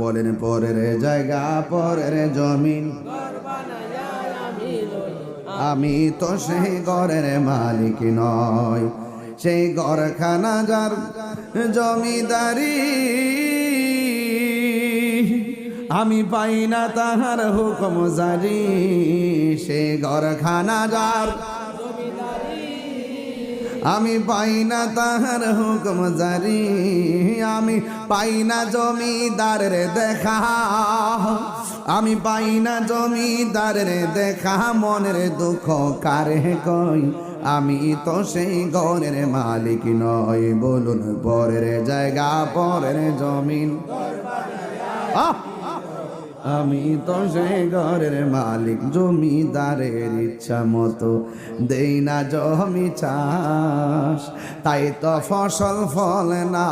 বলেন পরের জায়গা, পরের জমিন। আমি তো সেই ঘরের মালিক নয় সেই ঘরখানা যার জমিদারি। আমি পাই না তাহার হুকুম জারি, সেই ঘরখানা যার আমি পাই না তাহার হুকুম জারি আমি পাই না জমিদারের দেখা। আমি পাই না জমিদারের দেখা, মনের দুঃখ কারে কই? আমি তো সেই ঘরের মালিক নই, বলুন পরের জায়গা, পরের জমিন। আমি তো সেই ঘরের মালিক, জমিদারের ইচ্ছা মতো দেই না জমি চাষ। তাই তো ফসল ফল না